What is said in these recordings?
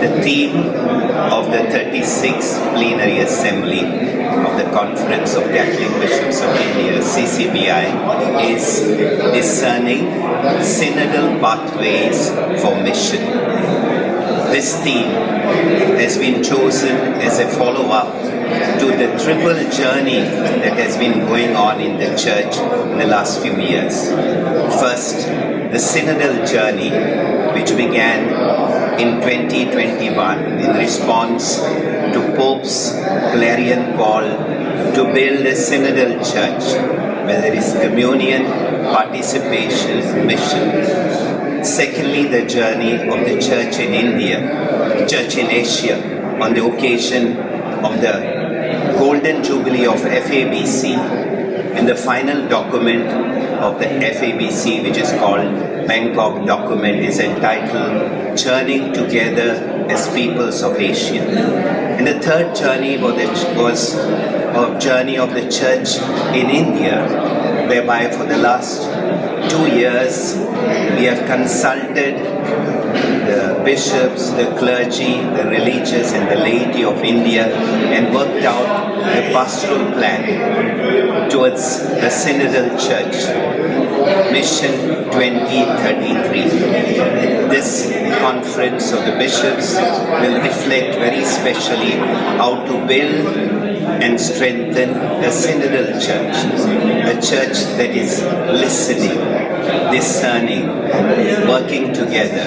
The theme of the 36th Plenary Assembly of the Conference of Catholic Bishops of India, CCBI, is discerning synodal pathways for mission. This theme has been chosen as a follow up to the triple journey that has been going on in the church in the last few years. First, the synodal journey, which began in 2021 in response to Pope's clarion call to build a synodal church where there is communion, participation, mission. Secondly, the journey of the church in India, church in Asia, on the occasion of the Golden Jubilee of FABC and the final document of the FABC, which is called Bangkok document, is entitled Churning Together as Peoples of Asia. And the third journey was a journey of the church in India, whereby for the last two years we have consulted the bishops, the clergy, the religious, and the laity of India and worked out the pastoral plan towards the synodal church. Mission 2033. This conference of the bishops will reflect very specially how to build and strengthen a synodal church, a church that is listening, discerning, working together,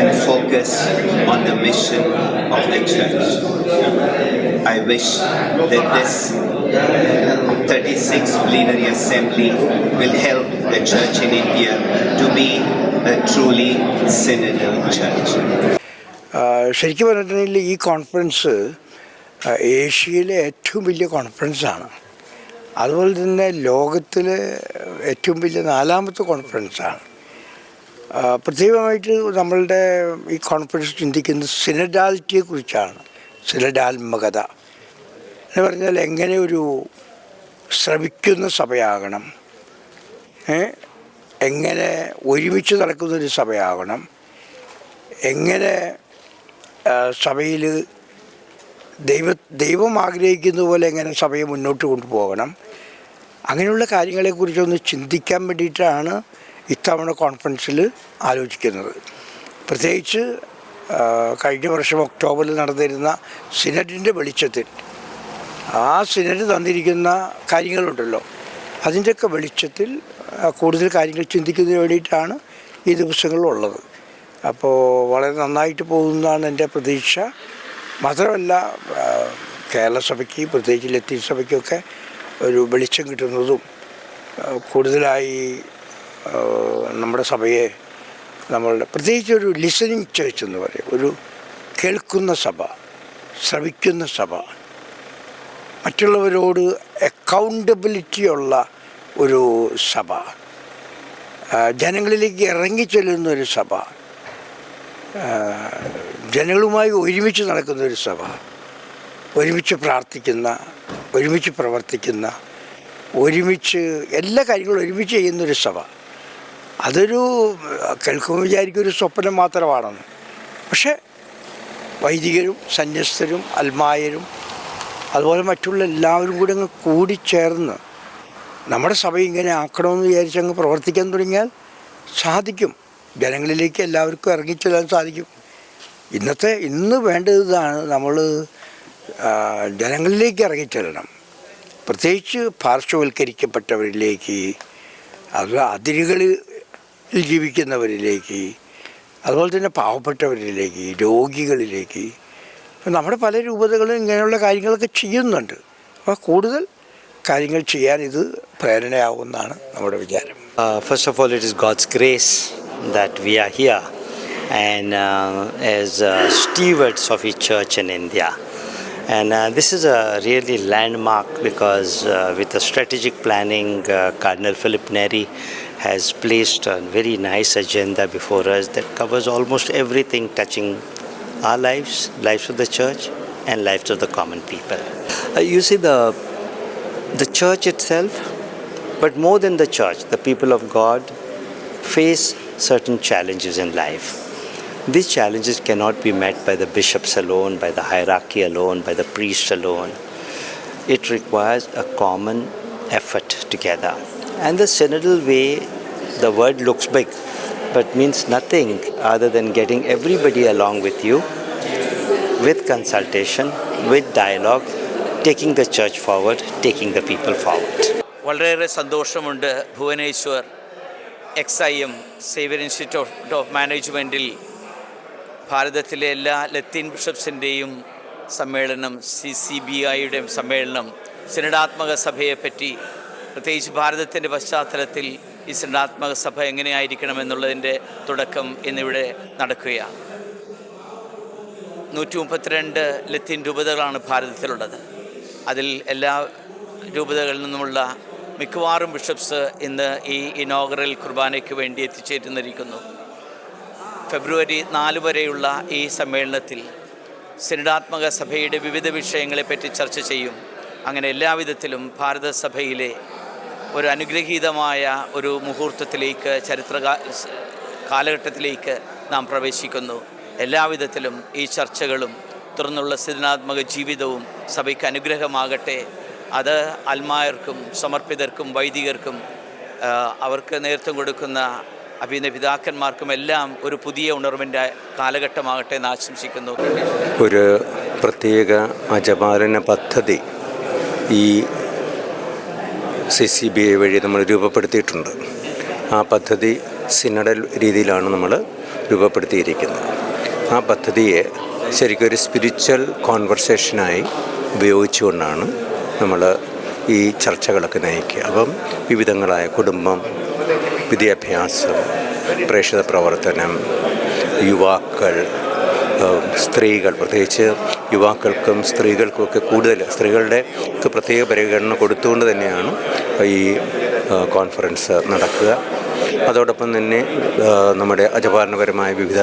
and focus on the mission of the church. I wish that this 36th plenary assembly will help the church in India to be a truly synodal church. ശരിക്കും പറഞ്ഞിട്ടുണ്ടെങ്കിൽ ഈ conference ഏഷ്യയിലെ ഏറ്റവും വലിയ കോൺഫറൻസാണ് അതുപോലെ തന്നെ ലോകത്തിലെ ഏറ്റവും വലിയ നാലാമത്തെ കോൺഫറൻസാണ് പ്രത്യേകമായിട്ട് നമ്മളുടെ ഈ കോൺഫറൻസ് ചിന്തിക്കുന്നത് സിനഡാലിറ്റിയെക്കുറിച്ചാണ് സിനഡാത്മകത എന്ന് പറഞ്ഞാൽ എങ്ങനെ ഒരു ശ്രമിക്കുന്ന സഭയാകണം എങ്ങനെ ഒരുമിച്ച് നടക്കുന്നൊരു സഭയാകണം എങ്ങനെ സഭയിൽ ദൈവ ദൈവം ആഗ്രഹിക്കുന്ന പോലെ എങ്ങനെ സഭയെ മുന്നോട്ട് കൊണ്ടുപോകണം അങ്ങനെയുള്ള കാര്യങ്ങളെക്കുറിച്ചൊന്ന് ചിന്തിക്കാൻ വേണ്ടിയിട്ടാണ് ഇത്തവണ കോൺഫറൻസിൽ ആലോചിക്കുന്നത്. പ്രത്യേകിച്ച് കഴിഞ്ഞ വർഷം ഒക്ടോബറിൽ നടന്നിരുന്ന സിനറ്റിന്റെ വെളിച്ചത്തിൽ ആ സിനഡ് തന്നിരിക്കുന്ന കാര്യങ്ങളുണ്ടല്ലോ. അതിന്റെയൊക്കെ വെളിച്ചത്തിൽ കൂടുതൽ കാര്യങ്ങൾ ചിന്തിക്കുന്നതിന് വേണ്ടിയിട്ടാണ് ഈ ദിവസങ്ങളുള്ളത് അപ്പോൾ വളരെ നന്നായിട്ട് പോകുന്നതാണ് എന്റെ പ്രതീക്ഷ. മാത്രമല്ല കേരള സഭയ്ക്ക് പ്രത്യേകിച്ച് ലത്തീൻ സഭയ്ക്കൊക്കെ ഒരു വെളിച്ചം കിട്ടുന്നതും കൂടുതലായി നമ്മുടെ സഭയെ നമ്മളുടെ പ്രത്യേകിച്ച് ഒരു ലിസണിങ് ചേർച്ച് എന്ന് പറയും. ഒരു കേൾക്കുന്ന സഭ ശ്രവിക്കുന്ന സഭ. മറ്റുള്ളവരോട് അക്കൗണ്ടബിലിറ്റിയുള്ള ഒരു സഭ. ജനങ്ങളിലേക്ക് ഇറങ്ങിച്ചെല്ലുന്ന ഒരു സഭ. ജനങ്ങളുമായി ഒരുമിച്ച് നടക്കുന്ന ഒരു സഭ. ഒരുമിച്ച് പ്രാർത്ഥിക്കുന്ന ഒരുമിച്ച് പ്രവർത്തിക്കുന്ന ഒരുമിച്ച് എല്ലാ കാര്യങ്ങളും ഒരുമിച്ച് ചെയ്യുന്നൊരു സഭ. അതൊരു കേൾക്കുമ്പോൾ വിചാരിക്കും ഒരു സ്വപ്നം മാത്രമാണെന്ന്. പക്ഷേ വൈദികരും സന്യസ്തരും അൽമായരും അതുപോലെ മറ്റുള്ള എല്ലാവരും കൂടി അങ്ങ് കൂടിച്ചേർന്ന് നമ്മുടെ സഭ ഇങ്ങനെ ആക്കണമെന്ന് വിചാരിച്ച് അങ്ങ് പ്രവർത്തിക്കാൻ തുടങ്ങിയാൽ സാധിക്കും. ജനങ്ങളിലേക്ക് എല്ലാവർക്കും ഇറങ്ങിച്ചെല്ലാൻ സാധിക്കും. ഇന്നത്തെ ഇന്ന് വേണ്ടത് ഇതാണ് നമ്മൾ ജനങ്ങളിലേക്ക് ഇറങ്ങിച്ചെല്ലണം പ്രത്യേകിച്ച് പാർശ്വവൽക്കരിക്കപ്പെട്ടവരിലേക്ക് അത് അതിരുകളിൽ ജീവിക്കുന്നവരിലേക്ക് അതുപോലെ തന്നെ പാവപ്പെട്ടവരിലേക്ക് രോഗികളിലേക്ക് നമ്മുടെ പല രൂപതകളും ഇങ്ങനെയുള്ള കാര്യങ്ങളൊക്കെ ചെയ്യുന്നുണ്ട് അപ്പോൾ കൂടുതൽ കാര്യങ്ങൾ ചെയ്യാൻ ഇത് പ്രേരണയാവുമെന്നാണ് നമ്മുടെ വിചാരം first of all it is God's grace that we are here and as stewards of ഈ stewards in India. And uh, this is a really landmark because uh, with the strategic planning, uh, Cardinal Philip Neri has placed a very nice agenda before us that covers almost everything touching our lives, lives of the church, and lives of the common people. Uh, you see, the the church itself, but more than the church, the people of God face certain challenges in life. These challenges cannot be met by the bishops alone, by the hierarchy alone, by the priests alone. It requires a common effort together. And the synodal way, the word looks big, but means nothing other than getting everybody along with you with consultation, with dialogue, taking the church forward, taking the people forward. വളരെയേറെ സന്തോഷമുണ്ട് Bhubaneswar X I M Xavier Institute of മാനേജ്മെന്റിൽ ഭാരതത്തിലെ എല്ലാ ലത്തീൻ ബിഷപ്സിന്റെയും സമ്മേളനം C C B ഐയുടെയും സമ്മേളനം സിനഡാത്മക സഭയെപ്പറ്റി പ്രത്യേകിച്ച് ഭാരതത്തിന്റെ പശ്ചാത്തലത്തിൽ ഈ സിനഡാത്മക സഭ എങ്ങനെയായിരിക്കണമെന്നുള്ളതിന്റെ തുടക്കം എന്നിവിടെ നടക്കുകയാണ്. നൂറ്റി മുപ്പത്തിരണ്ട് ലത്തീൻ രൂപതകളാണ് ഭാരതത്തിലുള്ളത്. അതിൽ എല്ലാ രൂപതകളിൽ നിന്നുമുള്ള മിക്കവാറും ബിഷപ്സ് ഇന്ന് ഈ ഇനോഗറൽ കുർബാനയ്ക്ക് വേണ്ടി എത്തിച്ചേരുന്നിരിക്കുന്നു. ഫെബ്രുവരി നാല് വരെയുള്ള ഈ സമ്മേളനത്തിൽ സിനിഡാത്മക സഭയുടെ വിവിധ വിഷയങ്ങളെപ്പറ്റി ചർച്ച ചെയ്യും. അങ്ങനെ എല്ലാവിധത്തിലും ഭാരതസഭയിലെ ഒരു അനുഗ്രഹീതമായ ഒരു മുഹൂർത്തത്തിലേക്ക് ചരിത്ര കാലഘട്ടത്തിലേക്ക് നാം പ്രവേശിക്കുന്നു. എല്ലാവിധത്തിലും ഈ ചർച്ചകളും തുടർന്നുള്ള സൃജനാത്മക ജീവിതവും സഭയ്ക്ക് അനുഗ്രഹമാകട്ടെ. അത് അൽമായർക്കും സമർപ്പിതർക്കും വൈദികർക്കും അവർക്ക് നേതൃത്വം കൊടുക്കുന്ന അഭിനയ പിതാക്കന്മാർക്കും എല്ലാം ഒരു പുതിയ ഉണർവിന്റെ കാലഘട്ടമാകട്ടെ എന്ന് ആശംസിക്കുന്നു. ഒരു പ്രത്യേക അജപാലന പദ്ധതി ഈ സി സി ബി ഐ വഴി നമ്മൾ രൂപപ്പെടുത്തിയിട്ടുണ്ട്. ആ പദ്ധതി സിനഡൽ രീതിയിലാണ് നമ്മൾ രൂപപ്പെടുത്തിയിരിക്കുന്നത്. ആ പദ്ധതിയെ ശരിക്കും ഒരു സ്പിരിച്വൽ കോൺവെർസേഷനായി ഉപയോഗിച്ചുകൊണ്ടാണ് നമ്മൾ ഈ ചർച്ചകളൊക്കെ നയിക്കുക. അപ്പം വിവിധങ്ങളായ കുടുംബം വിദ്യാഭ്യാസം പ്രേക്ഷിത പ്രവർത്തനം യുവാക്കൾ സ്ത്രീകൾ പ്രത്യേകിച്ച് യുവാക്കൾക്കും സ്ത്രീകൾക്കുമൊക്കെ കൂടുതൽ സ്ത്രീകളുടെ പ്രത്യേക പരിഗണന കൊടുത്തുകൊണ്ട് തന്നെയാണ് ഈ കോൺഫറൻസ് നടക്കുക. അതോടൊപ്പം തന്നെ നമ്മുടെ അജപാലനപരമായ വിവിധ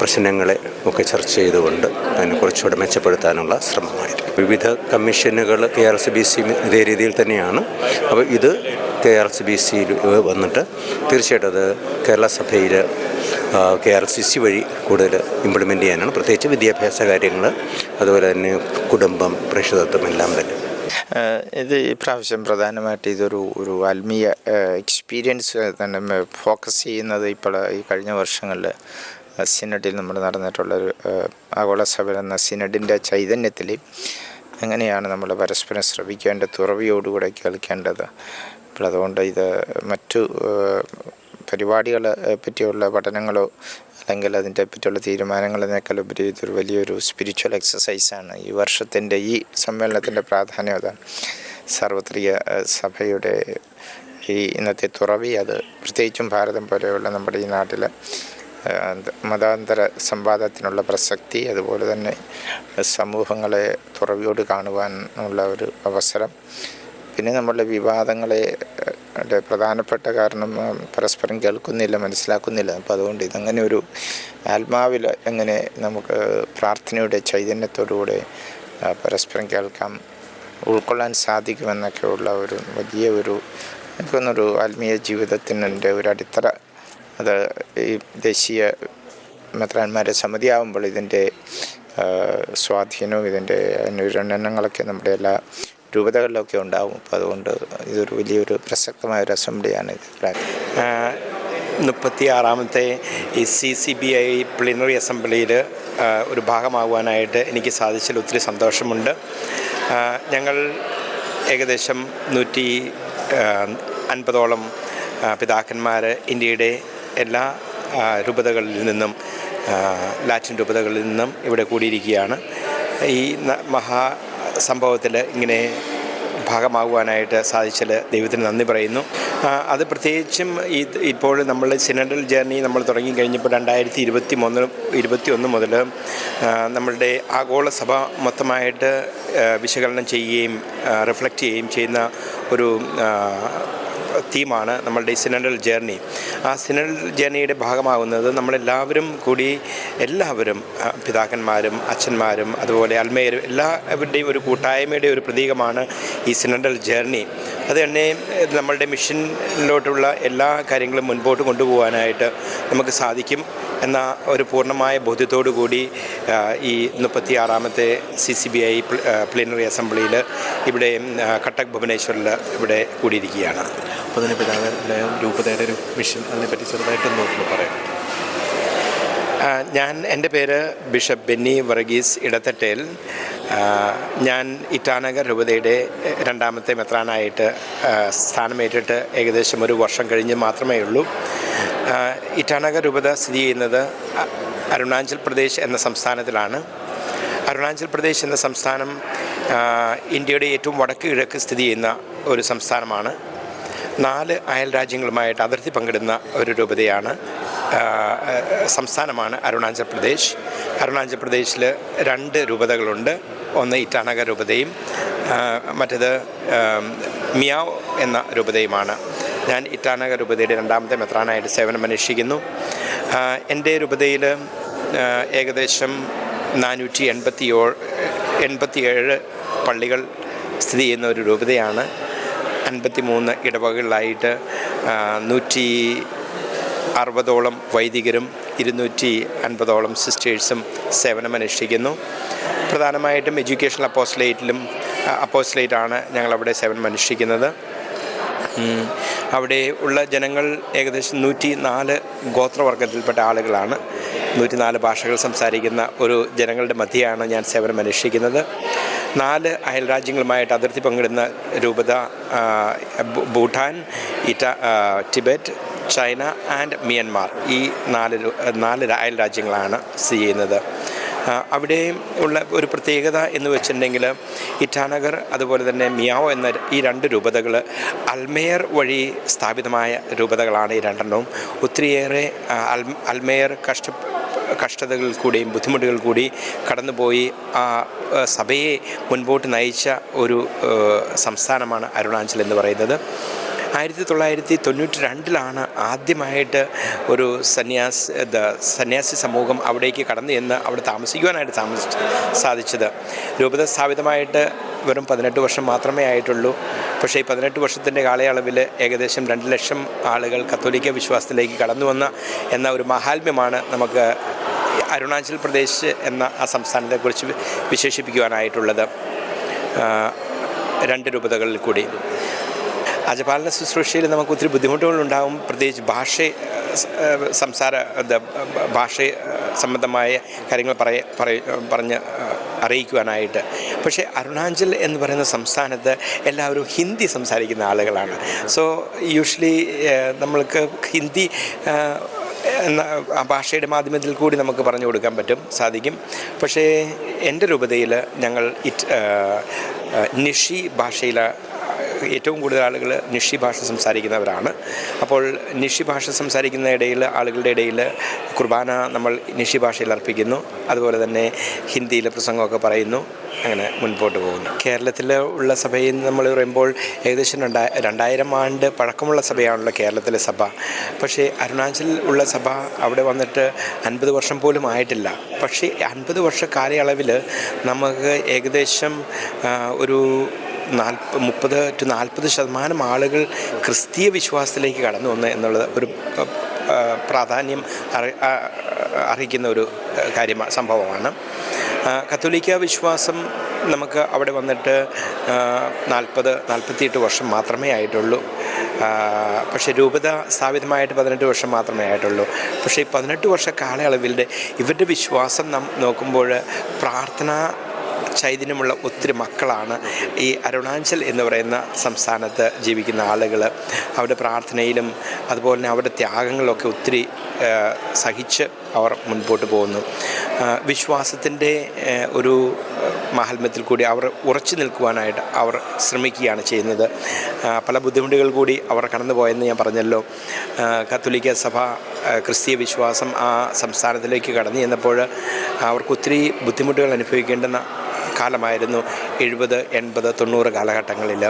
പ്രശ്നങ്ങളെ ഒക്കെ ചർച്ച ചെയ്തുകൊണ്ട് അതിനെ കുറച്ചുകൂടെ മെച്ചപ്പെടുത്താനുള്ള ശ്രമമായിരിക്കും. വിവിധ കമ്മീഷനുകൾ K R C B C ഇതേ രീതിയിൽ തന്നെയാണ്. അപ്പോൾ ഇത് കെ ആർ സി ബി സിയിൽ വന്നിട്ട് തീർച്ചയായിട്ടും അത് കേരള സഭയിൽ കെ ആർ സി സി വഴി കൂടുതൽ ഇംപ്ലിമെന്റ് ചെയ്യാനാണ്. പ്രത്യേകിച്ച് വിദ്യാഭ്യാസ കാര്യങ്ങൾ അതുപോലെ തന്നെ കുടുംബം പ്രേക്ഷിതത്വം എല്ലാം തന്നെ. ഇത് ഈ പ്രാവശ്യം പ്രധാനമായിട്ട് ഇതൊരു ഒരു ആത്മീയ എക്സ്പീരിയൻസ് തന്നെ ഫോക്കസ് ചെയ്യുന്നത് ഇപ്പോൾ ഈ കഴിഞ്ഞ വർഷങ്ങളിൽ സിനഡിൽ നമ്മൾ നടന്നിട്ടുള്ളൊരു ആഗോള സഭ എന്ന സിനഡിന്റെ ചൈതന്യത്തിൽ എങ്ങനെയാണ് നമ്മൾ പരസ്പരം ശ്രമിക്കേണ്ട തുറവിയോടുകൂടെ കേൾക്കേണ്ടത്. അപ്പോൾ അതുകൊണ്ട് ഇത് മറ്റു പരിപാടികളെ പറ്റിയുള്ള പഠനങ്ങളോ അല്ലെങ്കിൽ അതിന്റെ പറ്റിയുള്ള തീരുമാനങ്ങളതിനേക്കാളുപരി ഇതൊരു വലിയൊരു സ്പിരിച്വൽ എക്സസൈസാണ് ഈ വർഷത്തിന്റെ ഈ സമ്മേളനത്തിന്റെ പ്രാധാന്യം അതാണ്. സാർവത്രിക സഭയുടെ ഈ ഇന്നത്തെ തുറവി അത് പ്രത്യേകിച്ചും ഭാരതം പോലെയുള്ള നമ്മുടെ ഈ നാട്ടിലെ മതാന്തര സംവാദത്തിനുള്ള പ്രസക്തി അതുപോലെ തന്നെ സമൂഹങ്ങളെ തുറവിയോട് കാണുവാനുള്ള ഒരു അവസരം പിന്നെ നമ്മളുടെ വിവാദങ്ങളെ പ്രധാനപ്പെട്ട കാരണം പരസ്പരം കേൾക്കുന്നില്ല മനസ്സിലാക്കുന്നില്ല. അപ്പോൾ അതുകൊണ്ട് ഇതങ്ങനെ ഒരു ആത്മാവിൽ എങ്ങനെ നമുക്ക് പ്രാർത്ഥനയുടെ ചൈതന്യത്തോടുകൂടെ പരസ്പരം കേൾക്കാം ഉൾക്കൊള്ളാൻ സാധിക്കുമെന്നൊക്കെയുള്ള ഒരു വലിയ ഒരു എനിക്കൊന്നൊരു ആത്മീയ ജീവിതത്തിന്റെ ഒരു അടിത്തറ. അത് ഈ ദേശീയ മെത്രാന്മാരെ സമിതിയാവുമ്പോൾ ഇതിന്റെ സ്വാധീനവും ഇതിന്റെ അനുരണനങ്ങളൊക്കെ നമ്മുടെ എല്ലാ രൂപതകളിലൊക്കെ ഉണ്ടാവും. അപ്പോൾ അതുകൊണ്ട് ഇതൊരു വലിയൊരു പ്രസക്തമായ ഒരു അസംബ്ലിയാണ് ഇത്. മുപ്പത്തി ആറാമത്തെ C C B I plenary അസംബ്ലിയിൽ ഒരു ഭാഗമാകുവാനായിട്ട് എനിക്ക് സാധിച്ചതിൽ ഒത്തിരി സന്തോഷമുണ്ട്. ഞങ്ങൾ ഏകദേശം നൂറ്റി അൻപതോളം പിതാക്കന്മാർ ഇന്ത്യയുടെ എല്ലാ രൂപതകളിൽ നിന്നും ലാറ്റിൻ രൂപതകളിൽ നിന്നും ഇവിടെ കൂടിയിരിക്കുകയാണ്. ഈ മഹാ സംഭവത്തിൽ ഇങ്ങനെ ഭാഗമാകുവാനായിട്ട് സാധിച്ചതിൽ ദൈവത്തിന് നന്ദി പറയുന്നു. അത് പ്രത്യേകിച്ചും ഈ ഇപ്പോൾ നമ്മൾ സിനഡൽ ജേർണി നമ്മൾ തുടങ്ങി കഴിഞ്ഞപ്പോൾ രണ്ടായിരത്തി ഇരുപത്തി മൂന്ന് ഇരുപത്തി ഒന്ന് മുതൽ നമ്മളുടെ ആഗോള സഭ മൊത്തമായിട്ട് വിശകലനം ചെയ്യുകയും റിഫ്ലക്റ്റ് ചെയ്യുകയും ചെയ്യുന്ന ഒരു തീമാണ് നമ്മളുടെ ഈ സിനഡൽ ജേർണി. ആ സിനഡൽ ജേർണിയുടെ ഭാഗമാകുന്നത് നമ്മളെല്ലാവരും കൂടി എല്ലാവരും പിതാക്കന്മാരും അച്ഛന്മാരും അതുപോലെ അൽമേരും എല്ലാവരുടെയും ഒരു കൂട്ടായ്മയുടെ ഒരു പ്രതീകമാണ് ഈ സിനഡൽ ജേർണി. അത് തന്നെ നമ്മളുടെ മിഷനിലോട്ടുള്ള എല്ലാ കാര്യങ്ങളും മുൻപോട്ട് കൊണ്ടുപോകാനായിട്ട് നമുക്ക് സാധിക്കും എന്ന ഒരു പൂർണമായ ബോധ്യത്തോടു കൂടി ഈ മുപ്പത്തി ആറാമത്തെ C C B I plenary അസംബ്ലിയിൽ ഇവിടെ കട്ടക് ഭുവനേശ്വറിൽ ഇവിടെ കൂടിയിരിക്കുകയാണ്. അപ്പോൾ അതിനെ ലയം രൂപതയുടെ ഒരു മിഷൻ അതിനെപ്പറ്റി ചെറുതായിട്ട് നോക്കുമ്പോൾ പറയാം. ഞാൻ എന്റെ പേര് ബിഷപ്പ് ബെന്നി വർഗീസ് ഇടത്തട്ടേൽ. ഞാൻ ഇറ്റാനഗർ രൂപതയുടെ രണ്ടാമത്തെ മെത്രാനായിട്ട് സ്ഥാനമേറ്റിട്ട് ഏകദേശം ഒരു വർഷം കഴിഞ്ഞ് മാത്രമേ ഉള്ളൂ. ഇറ്റാനഗർ രൂപത സ്ഥിതി ചെയ്യുന്നത് അരുണാചൽ പ്രദേശ് എന്ന സംസ്ഥാനത്തിലാണ്. അരുണാചൽ പ്രദേശ് എന്ന സംസ്ഥാനം ഇന്ത്യയുടെ ഏറ്റവും വടക്ക് കിഴക്ക് സ്ഥിതി ചെയ്യുന്ന ഒരു സംസ്ഥാനമാണ്. നാല് അയൽ രാജ്യങ്ങളുമായിട്ട് അതിർത്തി പങ്കിടുന്ന ഒരു രൂപതയാണ് സംസ്ഥാനമാണ് അരുണാചൽ പ്രദേശ്. അരുണാചൽ പ്രദേശിൽ രണ്ട് രൂപതകളുണ്ട്. ഒന്ന് ഇറ്റാനഗർ രൂപതയും മറ്റത് മറ്റേത് മിയാവ് എന്ന രൂപതയുമാണ്. ഞാൻ ഇറ്റാനഗർ രൂപതയുടെ രണ്ടാമത്തെ മെത്രാനായിട്ട് സേവനം അനുഷ്ഠിക്കുന്നു എന്റെ രൂപതയിൽ ഏകദേശം നാനൂറ്റി എൺപത്തി എൺപത്തിയേഴ് പള്ളികൾ സ്ഥിതി ചെയ്യുന്ന ഒരു രൂപതയാണ്. അൻപത്തി മൂന്ന് ഇടവകളിലായിട്ട് നൂറ്റി അറുപതോളം വൈദികരും ഇരുന്നൂറ്റി അൻപതോളം സിസ്റ്റേഴ്സും സേവനമനുഷ്ഠിക്കുന്നു പ്രധാനമായിട്ടും എഡ്യൂക്കേഷണൽ അപ്പോസ്ലേറ്റിലും അപ്പോസ്ലേറ്റാണ് ഞങ്ങളവിടെ സേവനമനുഷ്ഠിക്കുന്നത് അവിടെ ഉള്ള ജനങ്ങൾ ഏകദേശം നൂറ്റി നാല് ഗോത്രവർഗത്തിൽപ്പെട്ട ആളുകളാണ്. നൂറ്റി നാല് ഭാഷകൾ സംസാരിക്കുന്ന ഒരു ജനങ്ങളുടെ മധ്യയാണ് ഞാൻ സേവനം അനുഷ്ഠിക്കുന്നത്. നാല് അയൽ രാജ്യങ്ങളുമായിട്ട് അതിർത്തി പങ്കിടുന്ന രൂപത ഭൂട്ടാൻ ഇറ്റ ടിബറ്റ് ചൈന ആൻഡ് മിയൻമാർ. ഈ നാല് നാല് അയൽ രാജ്യങ്ങളാണ് സ്ഥിതി ചെയ്യുന്നത്. അവിടെയും അവിടെ ഉള്ള ഒരു പ്രത്യേകത എന്ന് വെച്ചിട്ടുണ്ടെങ്കിൽ ഇറ്റാനഗർ അതുപോലെ തന്നെ മിയാവോ എന്ന ഈ രണ്ട് രൂപതകൾ അൽമേയർ വഴി സ്ഥാപിതമായ രൂപതകളാണ് ഈ രണ്ടെണ്ണവും. ഒത്തിരിയേറെ അൽ അൽമേയർ കഷ്ട കഷ്ടതകളിൽ കൂടിയും ബുദ്ധിമുട്ടുകൾ കൂടി കടന്നുപോയി ആ സഭയെ മുൻപോട്ട് നയിച്ച ഒരു സംസ്ഥാനമാണ് അരുണാചൽ എന്ന് പറയുന്നത്. ആയിരത്തി തൊള്ളായിരത്തി തൊണ്ണൂറ്റി രണ്ടിലാണ് ആദ്യമായിട്ട് ഒരു സന്യാസ് സന്യാസി സമൂഹം അവിടേക്ക് കടന്നു ചെന്ന് അവിടെ താമസിക്കുവാനായിട്ട് താമസിച്ച് സാധിച്ചത്. രൂപത സ്ഥാപിതമായിട്ട് വെറും പതിനെട്ട് വർഷം മാത്രമേ ആയിട്ടുള്ളൂ. പക്ഷേ ഈ പതിനെട്ട് വർഷത്തിന്റെ കാലയളവിൽ ഏകദേശം രണ്ട് ലക്ഷം ആളുകൾ കത്തോലിക്ക വിശ്വാസത്തിലേക്ക് കടന്നു വന്ന എന്ന ഒരു മഹാത്മ്യമാണ് നമുക്ക് അരുണാചൽ പ്രദേശ് എന്ന ആ സംസ്ഥാനത്തെക്കുറിച്ച് വിശേഷിപ്പിക്കുവാനായിട്ടുള്ളത്. രണ്ട് രൂപതകളിൽ കൂടി. അജപാലന ശുശ്രൂഷയിൽ നമുക്ക് ഒത്തിരി ബുദ്ധിമുട്ടുകളുണ്ടാവും. പ്രത്യേകിച്ച് ഭാഷ സംസാര ഭാഷ സംബന്ധമായ കാര്യങ്ങൾ പറയ പറഞ്ഞ് അറിയിക്കുവാനായിട്ട്. പക്ഷേ അരുണാചൽ എന്ന് പറയുന്ന സംസ്ഥാനത്ത് എല്ലാവരും ഹിന്ദി സംസാരിക്കുന്ന ആളുകളാണ്. സോ യൂഷ്വലി നമ്മൾക്ക് ഹിന്ദി എന്ന ഭാഷയുടെ മാധ്യമത്തിൽ കൂടി നമുക്ക് പറഞ്ഞു കൊടുക്കാൻ പറ്റും സാധിക്കും. പക്ഷേ എന്റെ രൂപതയിൽ ഞങ്ങൾ ഇറ്റ് നിഷി ഭാഷയിൽ ഏറ്റവും കൂടുതൽ ആളുകൾ നിഷി ഭാഷ സംസാരിക്കുന്നവരാണ്. അപ്പോൾ നിഷി ഭാഷ സംസാരിക്കുന്ന ഇടയിൽ ആളുകളുടെ ഇടയിൽ കുർബാന നമ്മൾ നിഷി ഭാഷയിൽ അർപ്പിക്കുന്നു. അതുപോലെ തന്നെ ഹിന്ദിയിൽ പ്രസംഗമൊക്കെ പറയുന്നു. അങ്ങനെ മുൻപോട്ട് പോകുന്നു. കേരളത്തിൽ ഉള്ള സഭയിൽ നമ്മൾ പറയുമ്പോൾ ഏകദേശം രണ്ടാ രണ്ടായിരം ആണ്ട് പഴക്കമുള്ള സഭയാണല്ലോ കേരളത്തിലെ സഭ. പക്ഷേ അരുണാചൽ ഉള്ള സഭ അവിടെ വന്നിട്ട് അൻപത് വർഷം പോലും ആയിട്ടില്ല. പക്ഷേ അൻപത് വർഷ കാലയളവിൽ നമുക്ക് ഏകദേശം ഒരു നാൽപ്പ മുപ്പത് ടു നാൽപ്പത് ശതമാനം ആളുകൾ ക്രിസ്തീയ വിശ്വാസത്തിലേക്ക് കടന്നു വന്നു എന്നുള്ളത് ഒരു പ്രാധാന്യം അറി അറിയിക്കുന്ന ഒരു കാര്യമാണ് സംഭവമാണ്. കത്തോലിക്ക വിശ്വാസം നമുക്ക് അവിടെ വന്നിട്ട് നാൽപ്പത് നാൽപ്പത്തിയെട്ട് വർഷം മാത്രമേ ആയിട്ടുള്ളൂ. പക്ഷേ രൂപത സ്ഥാപിതമായിട്ട് പതിനെട്ട് വർഷം മാത്രമേ ആയിട്ടുള്ളൂ. പക്ഷേ ഈ പതിനെട്ട് വർഷ കാലയളവിൽ ഇവരുടെ വിശ്വാസം നാം നോക്കുമ്പോൾ പ്രാർത്ഥന ചൈതന്യമുള്ള ഒത്തിരി മക്കളാണ് ഈ അരുണാചൽ എന്ന് പറയുന്ന സംസ്ഥാനത്ത് ജീവിക്കുന്ന ആളുകൾ അവരുടെ പ്രാർത്ഥനയിലും അതുപോലെ തന്നെ അവരുടെ ത്യാഗങ്ങളൊക്കെ ഒത്തിരി സഹിച്ച് അവർ മുൻപോട്ട് പോകുന്നു. വിശ്വാസത്തിന്റെ ഒരു മാഹാത്മ്യത്തിൽ കൂടി അവർ ഉറച്ചു നിൽക്കുവാനായിട്ട് അവർ ശ്രമിക്കുകയാണ് ചെയ്യുന്നത്. പല ബുദ്ധിമുട്ടുകൾ കൂടി അവർ കടന്നു പോയെന്ന് ഞാൻ പറഞ്ഞല്ലോ. കത്തോലിക്ക സഭ ക്രിസ്തീയ വിശ്വാസം ആ സംസ്ഥാനത്തിലേക്ക് കടന്നു ചെന്നപ്പോൾ അവർക്ക് ഒത്തിരി ബുദ്ധിമുട്ടുകൾ അനുഭവിക്കേണ്ടുന്ന കാലമായിരുന്നു എഴുപത് എൺപത് തൊണ്ണൂറ് കാലഘട്ടങ്ങളിൽ.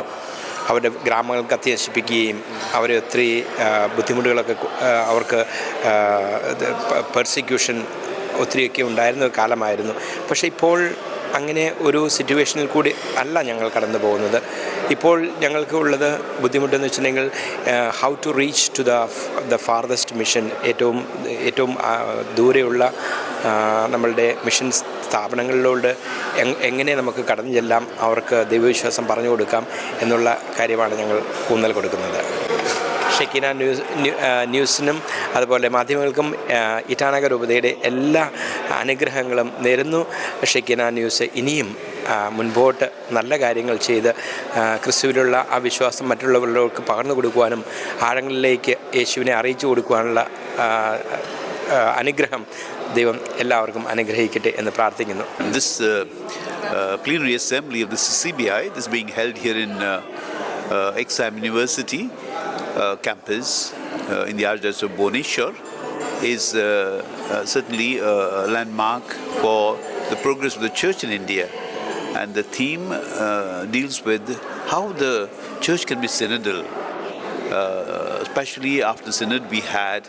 അവരുടെ ഗ്രാമങ്ങൾ കത്തി നശിപ്പിക്കുകയും അവരെ ഒത്തിരി ബുദ്ധിമുട്ടുകളൊക്കെ അവർക്ക് പെർസിക്യൂഷൻ ഒത്തിരിയൊക്കെ ഉണ്ടായിരുന്ന ഒരു കാലമായിരുന്നു. പക്ഷേ ഇപ്പോൾ അങ്ങനെ ഒരു സിറ്റുവേഷനിൽ കൂടി അല്ല ഞങ്ങൾ കടന്നു പോകുന്നത്. ഇപ്പോൾ ഞങ്ങൾക്ക് ഉള്ളത് ബുദ്ധിമുട്ടെന്ന് വെച്ചിട്ടുണ്ടെങ്കിൽ how to reach to the the farthest mission ഏറ്റവും ഏറ്റവും ദൂരെയുള്ള നമ്മളുടെ മിഷൻ സ്ഥാപനങ്ങളിലോട്ട് എങ്- എങ്ങനെ നമുക്ക് കടന്നു ചെല്ലാം അവർക്ക് ദൈവവിശ്വാസം പറഞ്ഞു കൊടുക്കാം എന്നുള്ള കാര്യമാണ് ഞങ്ങൾ ഊന്നൽ കൊടുക്കുന്നത്. ഷെക്കിന ന്യൂസ് ന്യൂ- ന്യൂസിനും അതുപോലെ മാധ്യമങ്ങൾക്കും ഇറ്റാനഗർ രൂപതയുടെ എല്ലാ അനുഗ്രഹങ്ങളും നേരുന്നു. ഷെക്കിന ന്യൂസ് ഇനിയും മുൻപോട്ട് നല്ല കാര്യങ്ങൾ ചെയ്ത് ക്രിസ്തുവിലുള്ള ആ വിശ്വാസം മറ്റുള്ളവരിലേക്ക് പകർന്നു കൊടുക്കുവാനും ആഴങ്ങളിലേക്ക് യേശുവിനെ അറിയിച്ചു കൊടുക്കുവാനുള്ള അനുഗ്രഹം ദൈവം എല്ലാവർക്കും അനുഗ്രഹിക്കട്ടെ എന്ന് പ്രാർത്ഥിക്കുന്നു This uh, uh, plenary assembly of the CBI, this being held here in uh, uh, Exam University uh, campus uh, in the Archdiocese of Bhubaneswar, is uh, uh, certainly a landmark for the progress of the church in India. And the theme uh, deals with how the church can be synodal, uh, especially after the synod we had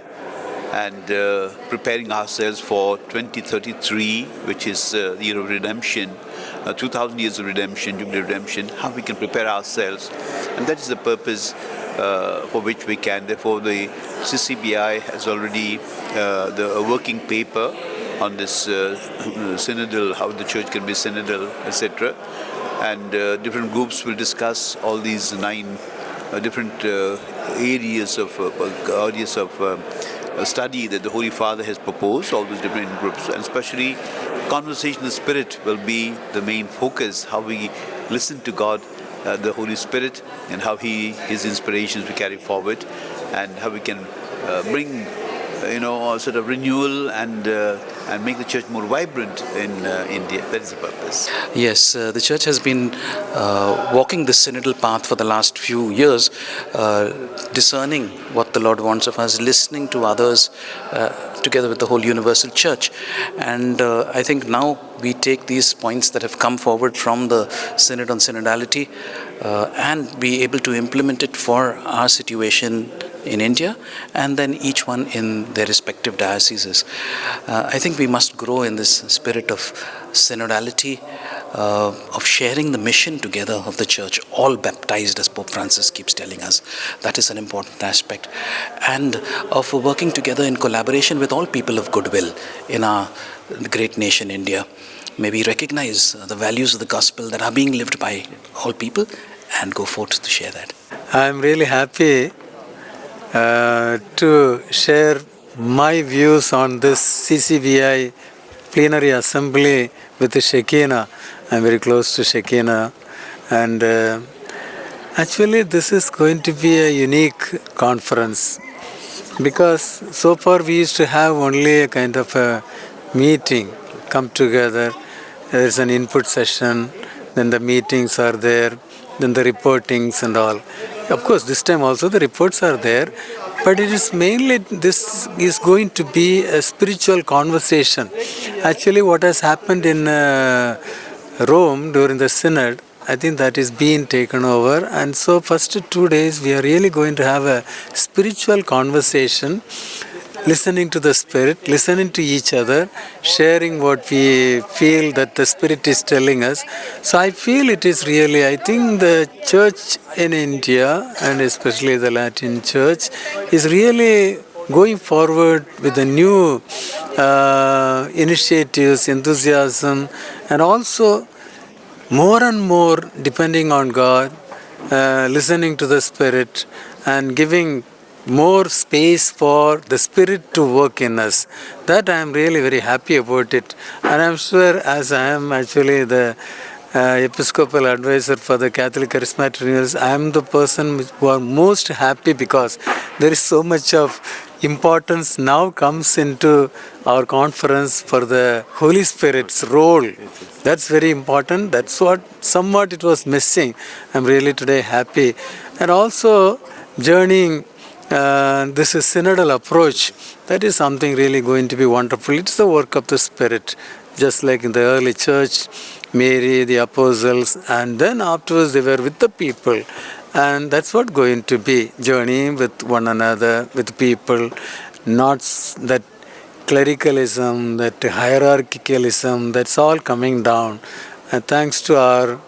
and uh, preparing ourselves for 2033, which is uh, the year of redemption, uh, 2000 years of redemption, jubilee redemption, how we can prepare ourselves. And that is the purpose uh, for which we can. Therefore, the CCBI has already uh, the a working paper on this uh, synodal, how the church can be synodal, etc. And different groups will discuss all these nine different areas of areas of uh, study that the Holy Father has proposed, all those different groups, and especially conversation in Spirit will be the main focus. How we listen to God, uh, the Holy Spirit, and how He His inspirations we carry forward, and how we can uh, bring. Uh, You know, a sort of renewal and uh, and make the church more vibrant in uh, India. That is the purpose. Yes, uh, the church has been uh, walking this synodal path for the last few years, uh, discerning what the Lord wants of us, listening to others uh, together with the whole universal church. And uh, I think now we take these points that have come forward from the synod on synodality uh, and be able to implement it for our situation in India and then each one in their respective dioceses. Uh, I think we must grow in this spirit of synodality, uh, of sharing the mission together of the church, all baptized, as Pope Francis keeps telling us. That is an important aspect. And of working together in collaboration with all people of goodwill in our great nation, India. Maybe recognize uh, the values of the gospel that are being lived by all people and go forth to share that. I'm really happy uh, to share my views on this CCBI plenary assembly with Shekina. I'm very close to Shekina, and uh, actually, this is going to be a unique conference because so far we used to have only a kind of a meeting, come together. There's an input session, then the meetings are there, then the reportings and all. Of course, this time also the reports are there, but it is mainly this is going to be a spiritual conversation. Actually, what has happened in uh, Rome during the synod, I think that is being taken over, and so first two days we are really going to have a spiritual conversation listening to the spirit listening to each other sharing what we feel that the spirit is telling us. So i feel it is really i think the church in india and especially the latin church is really going forward with the new uh, initiatives enthusiasm and also more and more depending on god uh, listening to the spirit and giving more space for the spirit to work in us. That i am really very happy about it. And i'm sure as i am actually the uh, episcopal advisor for the catholic charismatic renewals i am the person who are most happy because there is so much of importance now comes into our conference for the holy spirit's role. That's very important. That's what somewhat it was missing. I'm really today happy. And also journeying uh, this is synodal approach. That is something really going to be wonderful. It's the work of the spirit just like in the early church mary the apostles and then afterwards they were with the people. And that's what going to be journeying with one another with people not that clericalism that hierarchicalism that's all coming down. And thanks to our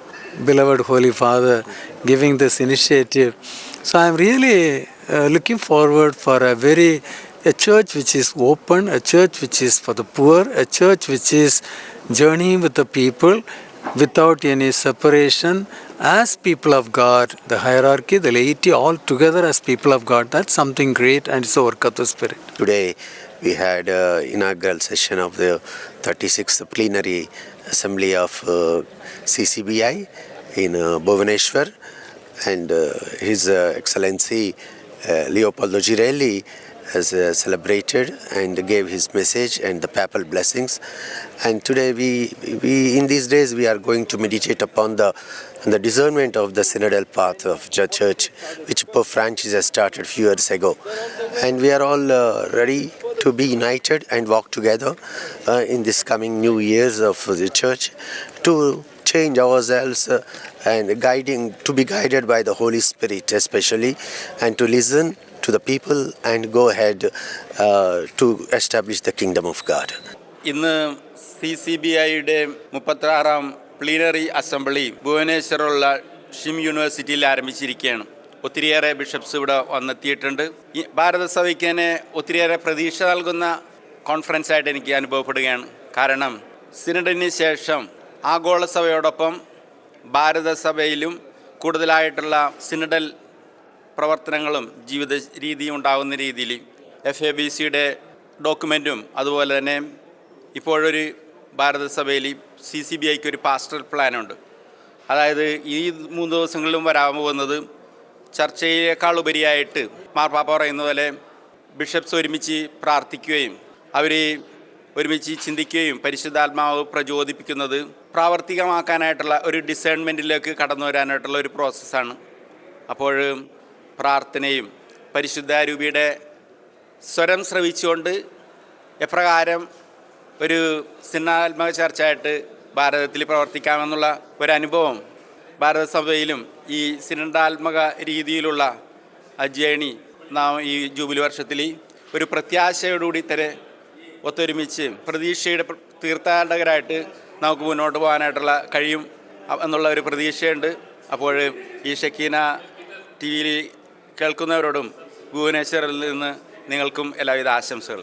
beloved Holy Father giving this initiative. So I'm really uh, looking forward for a very a church which is open, a church which is for the poor, a church which is journeying with the people without any separation as people of God, the hierarchy, the laity, all together as people of God. That's something great and it's a work of the Spirit. Today we had uh, inaugural session of the 36th plenary assembly of uh, CCBI in uh, Bhubaneswar and uh, His uh, Excellency Leopoldo Girelli has uh, celebrated and gave his message and the papal blessings. And today we, we in these days we are going to meditate upon the the discernment of the synodal path of the church which Pope Francis has started few years ago. And we are all uh, ready to be united and walk together uh, in this coming new years of the church to change ourselves uh, and guiding to be guided by the Holy Spirit especially and to listen to the people and go ahead uh, to establish the kingdom of God. ഇന്ന് C C B ഐയുടെ മുപ്പത്താറാം plenary assembly ഭുവനേശ്വറുള്ള ഷിം യൂണിവേഴ്സിറ്റിയിൽ ആരംഭിച്ചിരിക്കുകയാണ്. ഒത്തിരിയേറെ bishops ഇവിടെ വന്നെത്തിയിട്ടുണ്ട്. ഈ ഭാരതസഭയ്ക്ക് തന്നെ ഒത്തിരിയേറെ പ്രതീക്ഷ നൽകുന്ന കോൺഫറൻസായിട്ട് എനിക്ക് അനുഭവപ്പെടുകയാണ്. കാരണം സിനഡിന് ശേഷം ആഗോള സഭയോടൊപ്പം ഭാരതസഭയിലും കൂടുതലായിട്ടുള്ള സിനഡൽ പ്രവർത്തനങ്ങളും ജീവിത രീതിയും ഉണ്ടാകുന്ന രീതിയിൽ എഫ് എ ബി സിയുടെ ഡോക്യുമെന്റും അതുപോലെ തന്നെ ഇപ്പോഴൊരു ഭാരതസഭയിൽ സി സി ബി ഐക്ക് ഒരു പാസ്റ്റർ പ്ലാനുണ്ട്. അതായത് ഈ മൂന്ന് ദിവസങ്ങളിലും വരാൻ പോകുന്നത് ചർച്ചയേക്കാൾ ഉപരിയായിട്ട് മാർപ്പാപ്പ പറയുന്ന പോലെ ബിഷപ്സ് ഒരുമിച്ച് പ്രാർത്ഥിക്കുകയും അവർ ഒരുമിച്ച് ചിന്തിക്കുകയും പരിശുദ്ധാത്മാവ് പ്രചോദിപ്പിക്കുന്നത് പ്രാവർത്തികമാക്കാനായിട്ടുള്ള ഒരു ഡിസേൺമെന്റിലേക്ക് കടന്നു വരാനായിട്ടുള്ള ഒരു പ്രോസസ്സാണ് അപ്പോൾ പ്രാർത്ഥനയും പരിശുദ്ധ രൂപിയുടെ സ്വരം ശ്രവിച്ചുകൊണ്ട് എപ്രകാരം ഒരു സിന്നാത്മക ചർച്ചയായിട്ട് ഭാരതത്തിൽ പ്രവർത്തിക്കാമെന്നുള്ള ഒരനുഭവം ഭാരതസഭയിലും ഈ സിനഡാത്മക രീതിയിലുള്ള അജേണി നാം ഈ ജൂബിലി വർഷത്തിൽ ഒരു പ്രത്യാശയോടുകൂടി തന്നെ ഒത്തൊരുമിച്ച് പ്രതീക്ഷയുടെ തീർത്ഥാടകരായിട്ട് നമുക്ക് മുന്നോട്ട് പോകാനായിട്ടുള്ള കഴിയും എന്നുള്ള ഒരു പ്രതീക്ഷയുണ്ട്. അപ്പോൾ ഈ ഷക്കീന ടി വിയിൽ കേൾക്കുന്നവരോടും ഭുവനേശ്വറിൽ നിന്ന് നിങ്ങൾക്കും എല്ലാവിധ ആശംസകൾ.